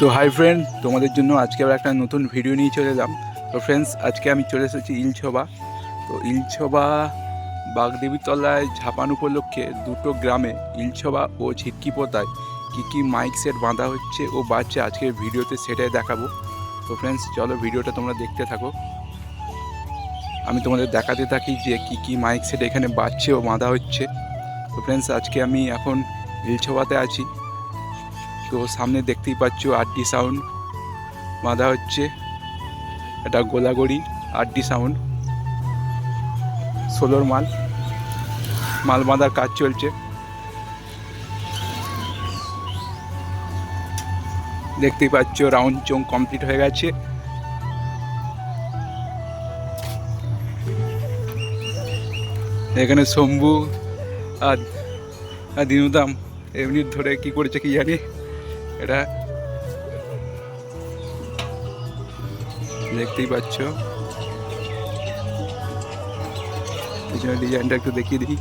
তো hi friend তোমাদের জন্য আজকে আবার একটা নতুন ভিডিও নিয়ে চলে এলাম। তো ফ্রেন্ডস আজকে আমি চলে এসেছি ইলছবা। তো ইলছবা বাগদেবীতলায় ঝাপান উপলক্ষে দুটো গ্রামে, ইলছবা ও ঝিটকিপোতায় কী কী মাইক সেট বাঁধা হচ্ছে ও বাচ্চা আজকের ভিডিওতে সেটাই দেখাবো। তো ফ্রেন্ডস চলো ভিডিওটা তোমরা দেখতে থাকো। আমি তোমাদের দেখাতে থাকি যে কী কী মাইক সেট এখানে বাজছে ও বাঁধা হচ্ছে। তো ফ্রেন্ডস আজকে আমি এখন ইলছবাতে আছি। তো সামনে দেখতেই পাচ্ছ আরডি সাউন্ড। বাঁধা হচ্ছে। এটা গোলাগড়ি আরডি সাউন্ড। ষোলোর মাল। মাল বাঁধার কাজ চলছে। দেখতেই পাচ্ছ রাউন্ড চং কমপ্লিট হয়ে গেছে। এখানে শম্ভু আর দিনুদাম এমনি ধরে কি করেছে কি জানি। এটা দেখতেই পাচ্ছ। পিছনে ডিজাইনটা একটু দেখিয়ে দিই।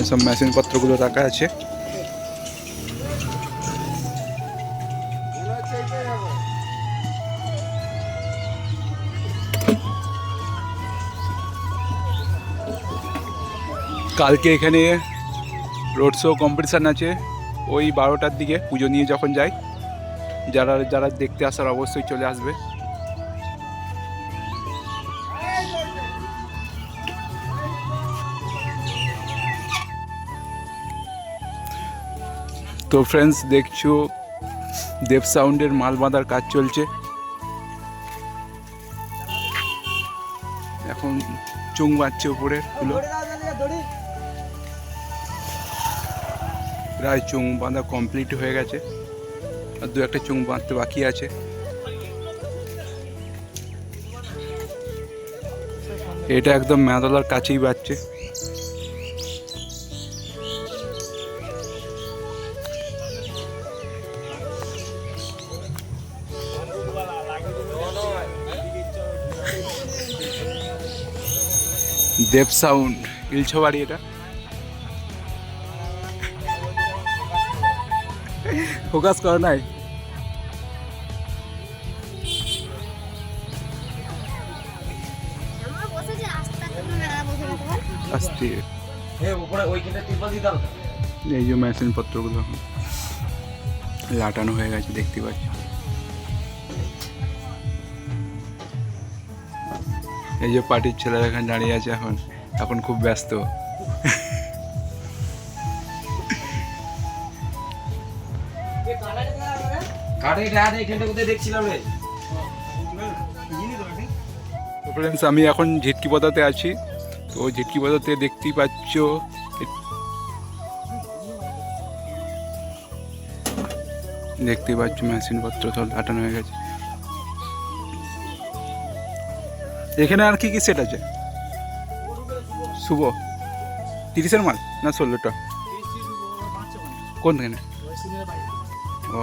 এসব মেশিন পত্রগুলো রাখা আছে। কালকে এখানে রোড শো কম্পিটিশান আছে। ওই বারোটার দিকে পুজো নিয়ে যখন যাই, যারা যারা দেখতে আসার অবশ্যই চলে আসবে। তো ফ্রেন্ডস দেখছ, দেব সাউন্ডের মাল বাঁধার কাজ চলছে। এখন চুং বাঁচছে উপরে প্রায় চুং বাঁধা কমপ্লিট হয়ে গেছে। আর দু একটা চুং বাঁধতে বাকি আছে। এটা একদম মেদলার কাছেই বাজছে। দেব সাউন্ড ইলছবাড়ি এটা। ত্রিপল দিতে হবে এই যে মেশিন পত্রগুলো লাটানো হয়ে গেছে দেখতে পাচ্ছ? এই যে পার্টির ছেলেরা এখানে দাঁড়িয়ে আছে এখন এখন খুব ব্যস্ত। আমি এখন ঝিটকি পদাতে আছি। তো ঝিটকি পদাতে দেখতেই পাচ্ছ দেখতেই পাচ্ছ মেশিন পত্র সব লাটানো হয়ে গেছে। এখানে আর কি কি সেট আছে? শুভ। তিরিশের মাল না ষোলোটা? কোনখানে? ও।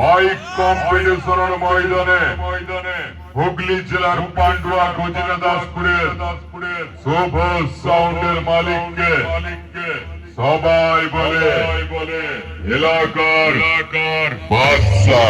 মাইক কম্পিটিশনের ময়দানে ময়দানে হুগলি জেলার পান্ডুয়া গজিনা দাসপুরের দাসপুরের শুভ সাউন্ডের মালিককে মালিককে সবাই বলে বলে এলাকার এলাকার বাদশা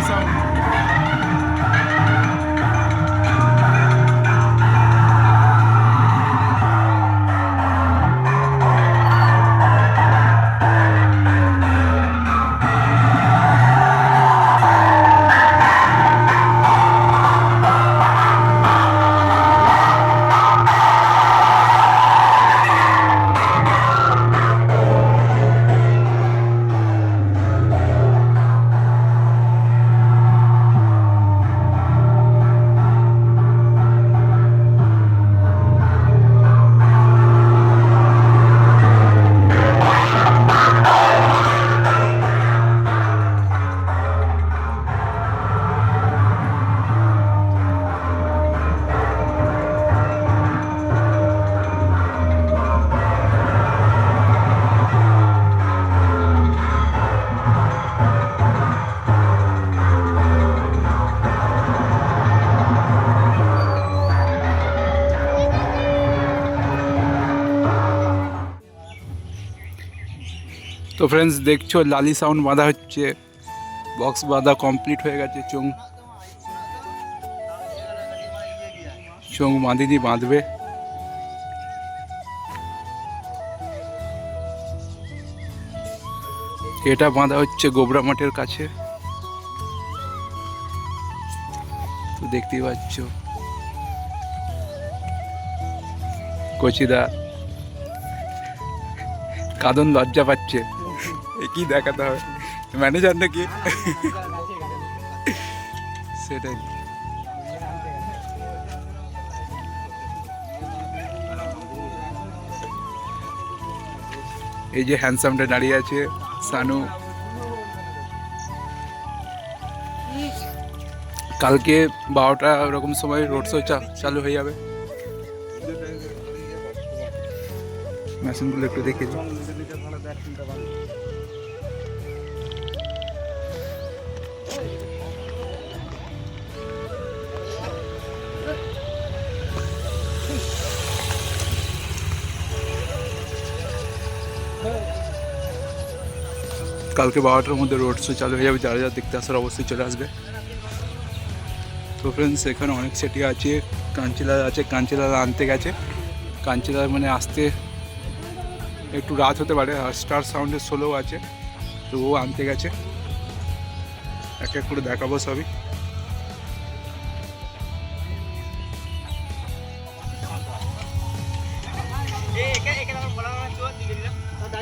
say something. তো ফ্রেন্ডস দেখছ, লালি সাউন্ড বাঁধা হচ্ছে। বক্স বাঁধা কমপ্লিট হয়ে গেছে, চোং। চোং বাঁধিনি, বাঁধবে। এটা বাঁধা হচ্ছে গোবরা মাঠের কাছে। তো দেখতেই পাচ্ছ। কচিদা। কাদন লজ্জা পাচ্ছে। কি দেখাতে হবে? ম্যানেজার নাকি? সেটাই। এই যে হ্যান্ডসামটা দাঁড়িয়ে আছে, সানু। কালকে বারোটা ওরকম সময় রোড শো চালু হয়ে যাবে। মেশিনগুলো একটু দেখে কালকে বারোটার মধ্যে রোড শো চালু হয়ে যাবে, যারা যারা দেখতে আসার অবশ্যই চলে আসবে। তো ফ্রেন্ডস এখানে অনেক সেটি আছে কাঞ্চিলাল আছে কাঞ্চিলাল আনতে গেছে। কাঞ্চিলাল মানে আসতে একটু রাত হতে পারে, আর স্টার সাউন্ডের সোলোও আছে, তো ও আনতে গেছে। এক এক করে দেখাবো সবই।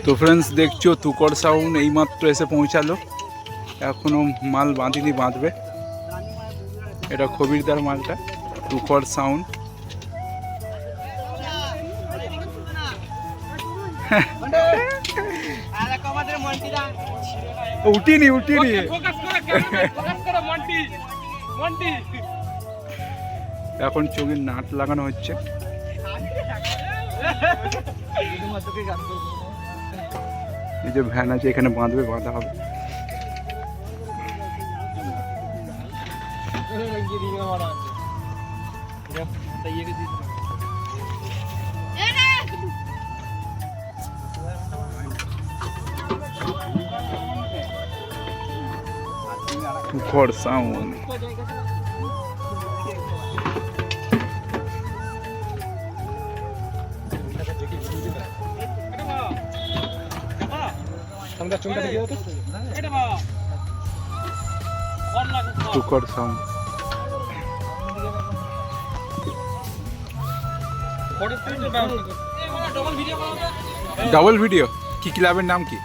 তো ফ্রেন্ডস দেখছ, তুকর সাউন্ড এইমাত্র এসে পৌঁছালো। এখনও মাল বাঁধিনি, বাঁধবে। এটা খবিরদার মালটা, তুকর সাউন্ড উঠিনি উঠিনি। এখন চোখের নাট লাগানো হচ্ছে। এই যে ভ্যান আছে এখানে বাঁধবে বাঁধা হবে। টুকর সাউন্ড ডাবল ভিডিও কি ক্লাবের নাম কি?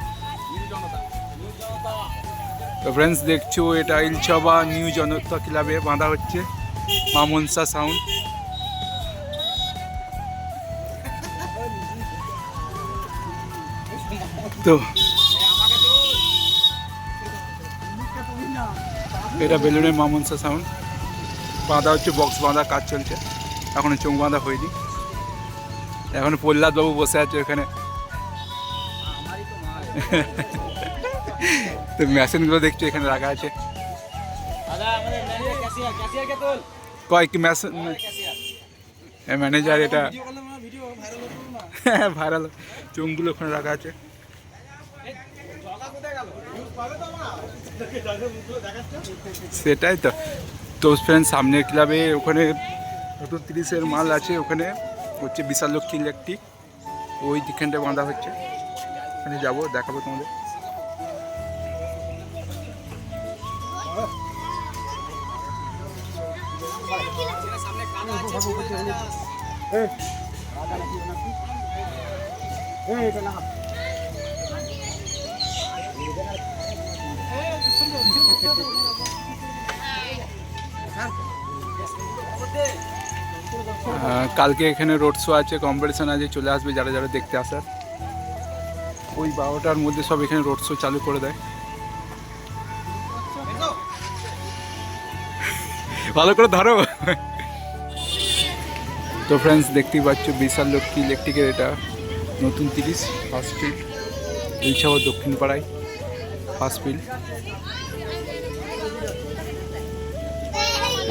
তো ফ্রেন্ডস দেখছ এটা ইলছবা নিউ জনতা ক্লাবে বাঁধা হচ্ছে মা মনসা সাউন্ড তো এটা বেলুনের মা মনসা সাউন্ড বাঁধা হচ্ছে বক্স বাঁধা কাজ চলছে। এখনও চোখ বাঁধা হয়নি। এখন প্রহ্লাদ বাবু বসে আছে ওখানে। তো মেশিনগুলো দেখছ এখানে রাখা আছে। কয় কি মেশিন ম্যানেজার এটা। হ্যাঁ ভাইরাল। চোখগুলো ওখানে রাখা আছে। সেটাই তো তো ফ্রেন্ড সামনের ক্লাবে ওখানে নতুন তিরিশের মাল আছে ওখানে হচ্ছে বিশাল লক্ষ্মী ইলেকট্রিক ওই দিকখানটা বাঁধা হচ্ছে ওখানে যাব দেখাবো তোমাদের আহ, কালকে এখানে রোড শো আছে কম্পিটিশন আছে, চলে আসবে যারা যারা দেখতে আসার ওই বারোটার মধ্যে সব এখানে রোড শো চালু করে দেয়। ভালো করে ধরো। তো ফ্রেন্ডস দেখতেই পাচ্ছ, বিশাল লক্ষ্মী ইলেকট্রিকের এটা নতুন তিরিশ ফার্স্ট ফিল্ড ইলছাবা দক্ষিণ পাড়ায় ফার্স্ট ফিল্ড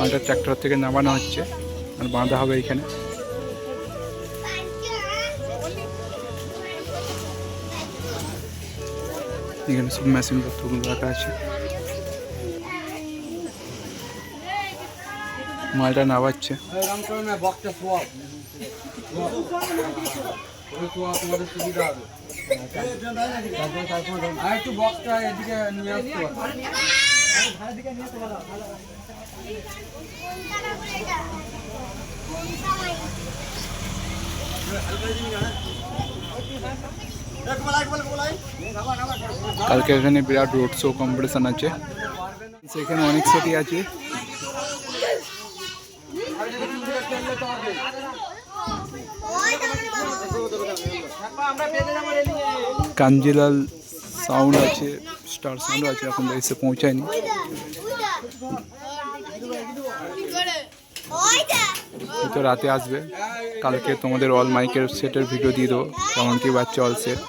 মালটা ট্র্যাক্টর থেকে নামানো হচ্ছে আর বাঁধা হবে এখানে। এখানে সব মেশিন পত্রগুলো রাখা আছে। মালটা নামাচ্ছে। একটু বক্সটা এদিকে নিয়ে আসতে কালকে এখানে বিরাট রোড শো কম্পিটিশন আছে। সেখানে অনেক সেটি আছে। কাঞ্জিলাল সাউন্ড আছে স্টার সাউন্ড আছে, এখন এসে পৌঁছায়নি। হয়তো রাতে আসবে। কালকে তোমাদের অল মাইকের সেটের ভিডিও দিয়ে দেবো। কেমন কি বাচ্চা অল সেট